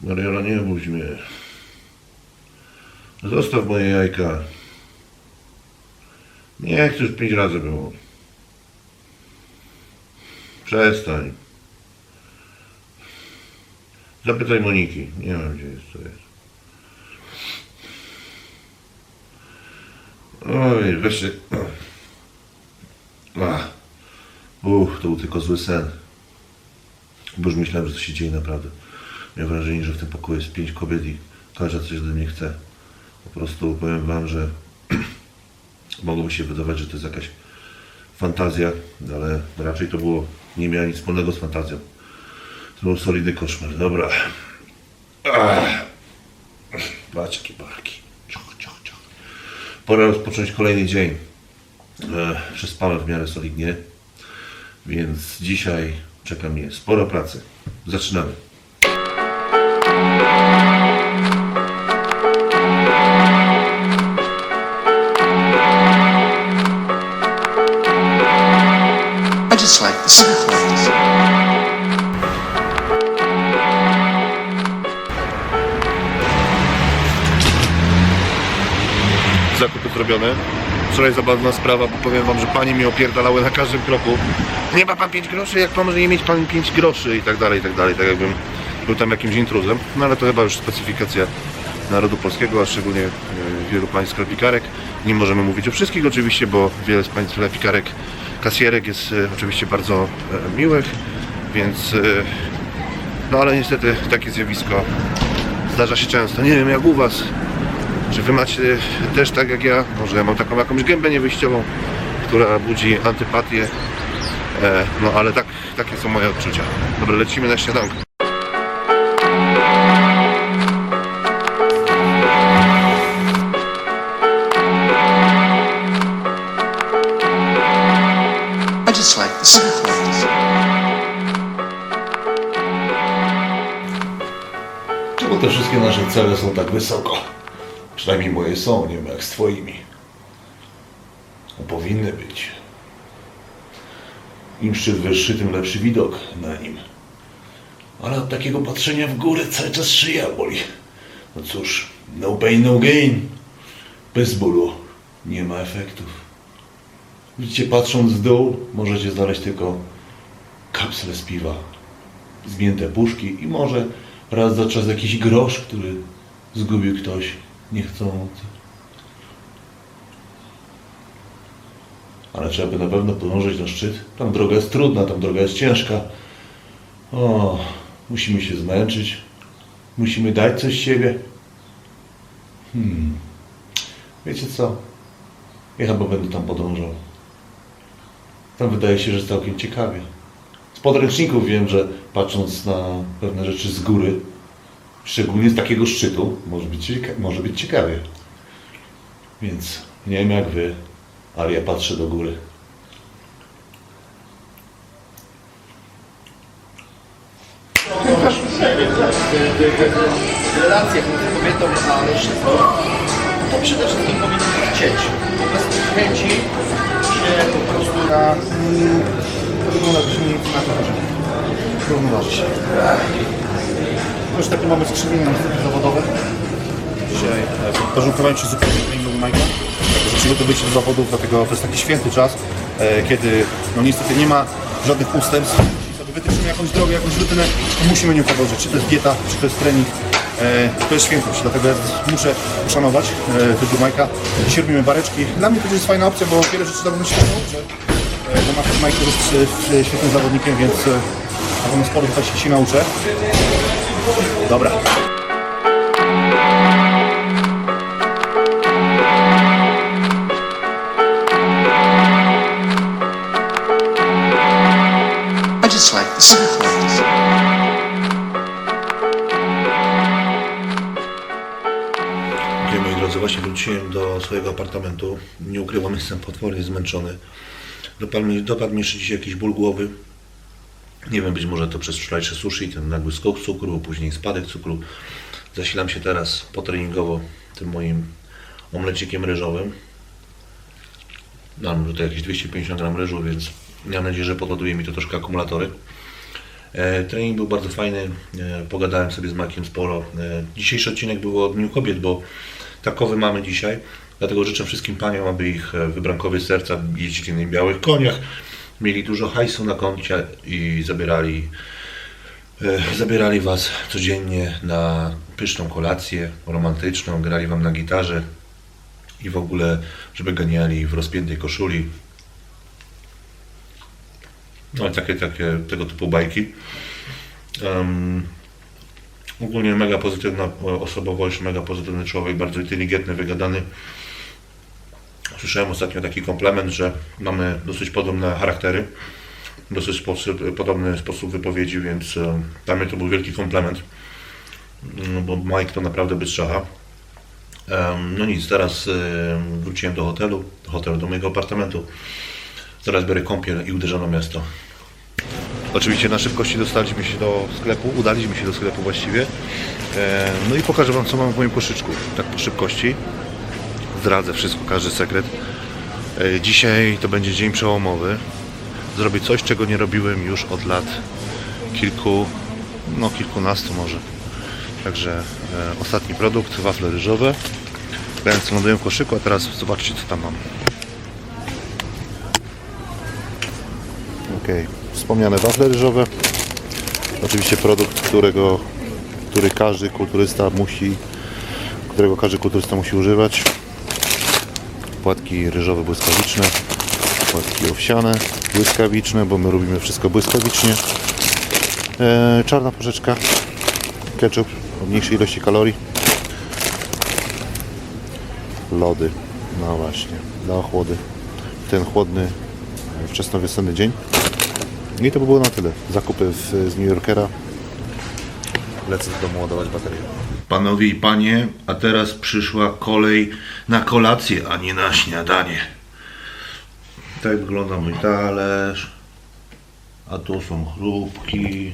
Mariola, nie budź mnie. Zostaw moje jajka. Nie chcę już pięć razy było. Przestań. Zapytaj Moniki. Nie wiem gdzie jest to jest. Oj, wreszcie. Ach. Uff, to był tylko zły sen. Bo już myślałem, że to się dzieje naprawdę. Miałem wrażenie, że w tym pokoju jest pięć kobiet i każda coś ode mnie chce. Po prostu powiem wam, że mogłoby się wydawać, że to jest jakaś fantazja, ale raczej to było, nie miało nic wspólnego z fantazją. To był solidny koszmar. Dobra. Ach. Baczki, barki. Ciach, ciach, ciach. Pora rozpocząć kolejny dzień. Przespałem w miarę solidnie, więc dzisiaj czeka mnie sporo pracy. Zaczynamy. Zakupy zrobione. Wczoraj zabawna sprawa, bo powiem wam, że panie mi opierdalały na każdym kroku. Nie ma pan 5 groszy, jak pan może nie mieć pan 5 groszy i tak dalej, i tak dalej, tak jakbym był tam jakimś intruzem. No ale to chyba już specyfikacja narodu polskiego, a szczególnie e, wielu państw sklepikarek. Nie możemy mówić o wszystkich oczywiście, bo wiele z państw sklepikarek, kasjerek jest e, oczywiście bardzo e, miłych, więc no ale niestety takie zjawisko zdarza się często. Nie wiem jak u was, czy wy macie też tak jak ja? Może ja mam taką jakąś gębę niewyjściową, która budzi antypatię. No ale tak, takie są moje odczucia. Dobra, lecimy na śniadanko. Te wszystkie nasze cele są tak wysoko? Przynajmniej moje są, nie wiem jak z twoimi. No, powinny być. Im szczyt wyższy, tym lepszy widok na nim. Ale od takiego patrzenia w górę cały czas szyja boli. No cóż, no pain, no gain. Bez bólu nie ma efektów. Widzicie, patrząc w dół, możecie znaleźć tylko kapsle z piwa, zmięte puszki i może raz za czas jakiś grosz, który zgubił ktoś niechcący. Ale trzeba by na pewno podążyć na szczyt. Tam droga jest trudna, tam droga jest ciężka. O, musimy się zmęczyć. Musimy dać coś siebie. Hmm. Wiecie co? Ja chyba będę tam podążał. Tam wydaje się, że jest całkiem ciekawie. Z podręczników wiem, że patrząc na pewne rzeczy z góry, szczególnie z takiego szczytu, może być, cieka- może być ciekawie. Więc nie wiem jak wy, ale ja patrzę do góry. w relacjach między kobietą a mężczyzną, to przede wszystkim powinno chcieć. Bez chęci się po prostu na... na to, że. No już takie mamy skrzywienie zawodowe. Dzisiaj e, porządkowałem się zupełnie inną Majka. Przygotować się do zawodów, dlatego to jest taki święty czas, e, kiedy no niestety nie ma żadnych ustępstw. Wytyczymy jakąś drogę, jakąś rutynę, to musimy nią podążyć. Czy to jest dieta, czy to jest trening. E, to jest świętość, dlatego ja muszę uszanować wybór Majka. Dzisiaj robimy bareczki. Dla mnie to jest fajna opcja, bo wiele rzeczy dawno się nauczę. E, Maciek Majka jest świetnym zawodnikiem, więc e, na pewno sporo tutaj się dzisiaj nauczę. Dobra. I just like the sound. Ok, moi drodzy, właśnie wróciłem do swojego apartamentu. Nie ukrywam, jestem potwornie zmęczony. Dopadł mnie, dopadł jeszcze dzisiaj jakiś ból głowy. Nie wiem, być może to przez wczorajsze sushi, ten nagły skok cukru, później spadek cukru. Zasilam się teraz potreningowo tym moim omlecikiem ryżowym. Mam tutaj jakieś 250 gram ryżu, więc mam nadzieję, że podładuje mi to troszkę akumulatory. E, trening był bardzo fajny, e, pogadałem sobie z Markiem sporo. E, dzisiejszy odcinek był o Dniu Kobiet, bo takowy mamy dzisiaj. Dlatego życzę wszystkim paniom, aby ich e, wybrankowie serca jeździli na białych koniach, mieli dużo hajsu na koncie i zabierali E, Zabierali Was codziennie na pyszną kolację romantyczną, grali Wam na gitarze i w ogóle, żeby ganiali w rozpiętej koszuli. No takie, takie tego typu bajki. Em, ogólnie mega pozytywna e, osobowość, mega pozytywny człowiek, bardzo inteligentny, wygadany. Słyszałem ostatnio taki komplement, że mamy dosyć podobne charaktery dosyć sposób, podobny sposób wypowiedzi, więc e, dla mnie to był wielki komplement, no bo Mike to naprawdę bystrzacha. Em, No nic, teraz e, wróciłem do hotelu, do hotelu, do mojego apartamentu. Zaraz biorę kąpiel i uderzę na miasto. Oczywiście na szybkości dostaliśmy się do sklepu, udaliśmy się do sklepu właściwie. E, No i pokażę Wam co mam w moim koszyczku, tak po szybkości. Zdradzę wszystko, każdy sekret. E, Dzisiaj to będzie dzień przełomowy. Zrobię coś, czego nie robiłem już od lat kilku, no kilkunastu może. Także e, ostatni produkt, wafle ryżowe. Więc ląduję w koszyku, a teraz zobaczcie co tam mam. Okej, wspomniane wafle ryżowe. Oczywiście produkt, którego, który każdy kulturysta musi, którego każdy kulturysta musi używać. Płatki ryżowe błyskawiczne, płatki owsiane błyskawiczne, bo my robimy wszystko błyskawicznie. E, czarna porzeczka, ketchup o mniejszej ilości kalorii. Lody, no właśnie, na ochłody. Ten chłodny, e, wczesnowiosenny dzień. I to by było na tyle. Zakupy z New Yorkera. Lecę do domu ładować baterię. Panowie i panie, a teraz przyszła kolej na kolację, a nie na śniadanie. Tak wygląda mój talerz. A tu są chrupki.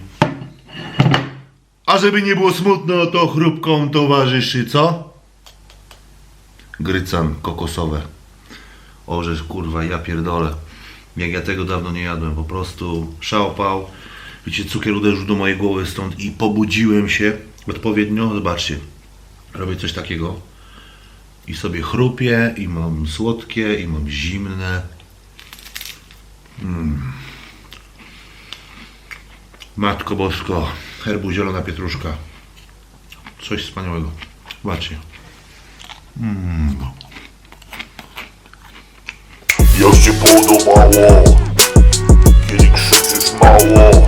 A żeby nie było smutno, to chrupką towarzyszy co? Grycan kokosowe. Orzesz, kurwa, ja pierdolę. Jak ja tego dawno nie jadłem, po prostu szałpał. Wiecie, cukier uderzył do mojej głowy stąd i pobudziłem się odpowiednio. Zobaczcie, robię coś takiego i sobie chrupię, i mam słodkie, i mam zimne. Mm. Matko Bosko, herbu zielona pietruszka. Coś wspaniałego. Zobaczcie. Jak się podobało, kiedy krzyczysz mało